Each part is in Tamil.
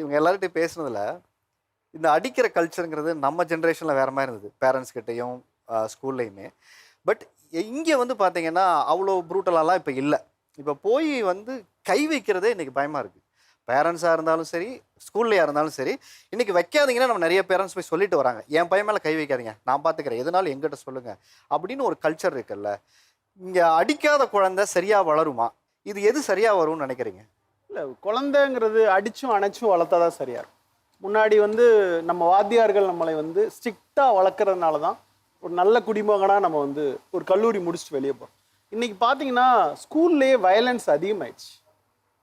இவங்க எல்லார்ட்டையும் பேசுனதில் இந்த அடிக்கிற கல்ச்சருங்கிறது நம்ம ஜென்ரேஷனில் வேற மாதிரி இருந்தது. பேரண்ட்ஸ் கிட்டேயும் ஸ்கூல்லையுமே பட் இங்கே வந்து பார்த்தீங்கன்னா அவ்வளோ ப்ரூட்டலாலாம் இப்போ இல்லை. இப்போ போய் வந்து கை வைக்கிறதே இன்றைக்கி பயமாக இருக்குது பேரண்ட்ஸாக இருந்தாலும் சரி ஸ்கூல்லையாக இருந்தாலும் சரி இன்றைக்கி வைக்காதீங்கன்னா நம்ம நிறைய பேரண்ட்ஸ் போய் சொல்லிட்டு வராங்க. என் பையன் மேலே கை வைக்காதீங்க. நான் பார்த்துக்கிறேன் எதனாலும் எங்கிட்ட சொல்லுங்கள் அப்படின்னு ஒரு கல்ச்சர் இருக்குல்ல. இங்கே அடிக்காத குழந்தை சரியாக வளருமா? இது எது சரியாக வரும்னு நினைக்கிறீங்க? இல்லை குழந்தைங்கிறது அடிச்சும் அணைச்சும் வளர்த்தா தான் சரியா இருக்கும். முன்னாடி வந்து நம்ம வாத்தியார்கள் நம்மளை வந்து ஸ்ட்ரிக்டாக வளர்க்குறதுனால தான் ஒரு நல்ல குடிமகனாக நம்ம வந்து ஒரு கல்லூரி முடிச்சுட்டு வெளியே போகிறோம் இன்னைக்கு பார்த்தீங்கன்னா ஸ்கூல்லேயே வயலன்ஸ் அதிகமாயிடுச்சு.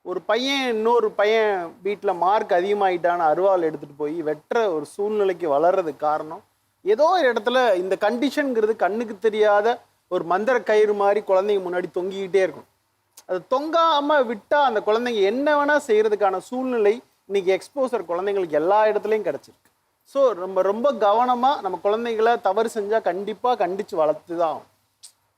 ஒரு பையன் இன்னொரு பையன் வீட்டில் மார்க் அதிகமாயிட்டான்னு அருவாள் எடுத்துகிட்டு போய் வெட்டுற ஒரு சூழ்நிலைக்கு வளர்றதுக்கு காரணம். ஏதோ ஒரு இடத்துல இந்த கண்டிஷனுங்கிறது கண்ணுக்கு தெரியாத ஒரு மந்திர கயிறு மாதிரி குழந்தைங்க முன்னாடி தொங்கிக்கிட்டே இருக்கும் அது தொங்காம விட்டா அந்த குழந்தைங்க என்ன வேணா செய்யறதுக்கான சூழ்நிலை இன்னைக்கு எக்ஸ்போசர் குழந்தைங்களுக்கு எல்லா இடத்துலையும் கிடைச்சிருக்கு. ஸோ ரொம்ப ரொம்ப கவனமா நம்ம குழந்தைகளை தவறு செஞ்சா கண்டிப்பா கண்டிச்சு வளர்த்து தான்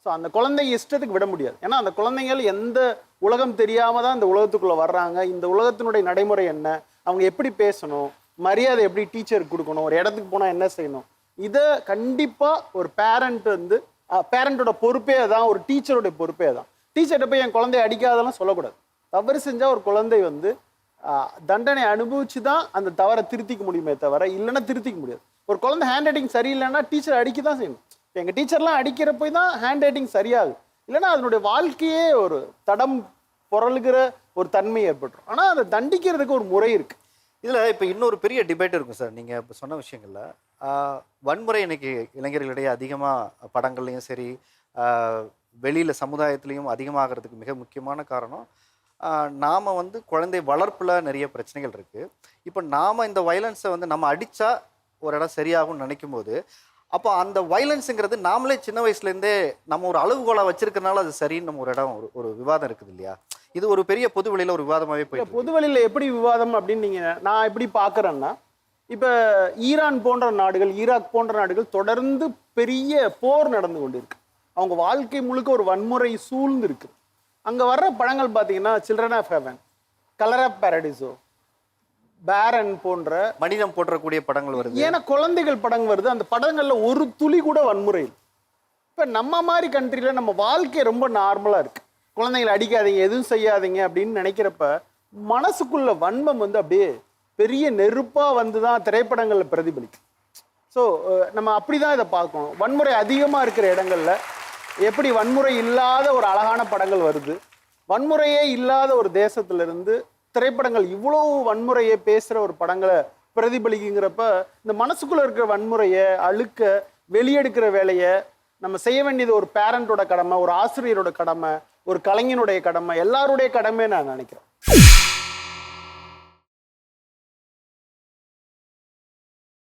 ஸோ அந்த குழந்தைங்க இஷ்டத்துக்கு விட முடியாது. ஏன்னா அந்த குழந்தைகள் எந்த உலகம் தெரியாம தான் இந்த உலகத்துக்குள்ளே வர்றாங்க. இந்த உலகத்தினுடைய நடைமுறை என்ன? அவங்க எப்படி பேசணும்? மரியாதை எப்படி டீச்சருக்கு கொடுக்கணும்? ஒரு இடத்துக்கு போனால் என்ன செய்யணும்? இதை கண்டிப்பாக ஒரு பேரண்ட் வந்து பேரண்ட்டோட பொறுப்பே தான் ஒரு டீச்சருடைய பொறுப்பே தான் டீச்சர்கிட்ட போய் என் குழந்தைய அடிக்காதெல்லாம் சொல்லக்கூடாது. தவறு செஞ்சால் ஒரு குழந்தை வந்து தண்டனை அனுபவிச்சு தான் அந்த தவறை திருத்திக்க முடியுமே தவிர இல்லைன்னா திருத்திக்க முடியாது. ஒரு குழந்தை ஹேண்ட் ரைட்டிங் சரியில்லைன்னா டீச்சர் அடிக்க தான் செய்யணும் எங்கள் டீச்சர்லாம் அடிக்கிற போய் தான் ஹேண்ட் ரைட்டிங் சரியாகுது இல்லைன்னா அதனுடைய வாழ்க்கையே ஒரு தடம் புரளுகிற ஒரு தன்மை ஏற்பட்டுரும். ஆனால் அதை தண்டிக்கிறதுக்கு ஒரு முறை இருக்குது இதில் இப்போ இன்னொரு பெரிய டிபேட் இருக்கும் சார். நீங்கள் இப்போ சொன்ன விஷயங்களில் வன்முறை இன்னைக்கு இளைஞர்களிடையே அதிகமாக படங்கள்லையும் சரி வெளியில் சமுதாயத்துலேயும் அதிகமாகிறதுக்கு மிக முக்கியமான காரணம் நாம் வந்து குழந்தை வளர்ப்பில் நிறைய பிரச்சனைகள் இருக்குது இப்போ நாம் இந்த வயலன்ஸை வந்து நம்ம அடித்தா ஒரு இடம் சரியாகும்னு நினைக்கும் போது அப்போ அந்த வயலன்ஸுங்கிறது நாமளே சின்ன வயசுலேருந்தே நம்ம ஒரு அளவுகோலை வச்சிருக்கறனால அது சரின்னு நம்ம ஒரு இடம் ஒரு ஒரு விவாதம் இருக்குது இல்லையா? இது ஒரு பெரிய பொது வெளியில் ஒரு விவாதமாகவே இல்ல போயிட்டு பொதுவெளியில் எப்படி விவாதம் அப்படின்னு நீங்க நான் எப்படி பார்க்கறேன்னா இப்ப ஈரான் போன்ற நாடுகள் ஈராக் போன்ற நாடுகள் தொடர்ந்து பெரிய போர் நடந்து கொண்டிருக்கு. அவங்க வாழ்க்கை முழுக்க ஒரு வன்முறை சூழ்ந்து இருக்கு அங்க வர்ற படங்கள் பார்த்தீங்கன்னா children of heaven colour of Paradiso Baran போன்ற மனிதம் போற்றக்கூடிய படங்கள் வருது. ஏன்னா குழந்தைகள் படம் வருது. அந்த படங்கள்ல ஒரு துளி கூட வன்முறை இப்போ நம்ம மாதிரி கண்ட்ரியில் நம்ம வாழ்க்கை ரொம்ப நார்மலாக இருக்கு. குழந்தைங்களை அடிக்காதீங்க எதுவும் செய்யாதீங்க அப்படின்னு நினைக்கிறப்ப மனசுக்குள்ள வன்மம் வந்து அப்படியே பெரிய நெருப்பாக வந்து தான் திரைப்படங்களில் பிரதிபலிக்கும். ஸோ நம்ம அப்படி தான் இதை பார்க்கணும். வன்முறை அதிகமாக இருக்கிற இடங்கள்ல எப்படி வன்முறை இல்லாத ஒரு அழகான படங்கள் வருது? வன்முறையே இல்லாத ஒரு தேசத்திலிருந்து திரைப்படங்கள் இவ்வளோ வன்முறையை பேசுகிற ஒரு படங்களை பிரதிபலிக்குங்கிறப்ப இந்த மனசுக்குள்ளே இருக்கிற வன்முறையை அழுக்க வெளியெடுக்கிற வேலையை நம்ம செய்ய வேண்டியது ஒரு பேரண்டோட கடமை ஒரு ஆசிரியரோட கடமை ஒரு கலைஞனுடைய கடமை எல்லாருடைய கடமை நான் நினைக்கிறேன்.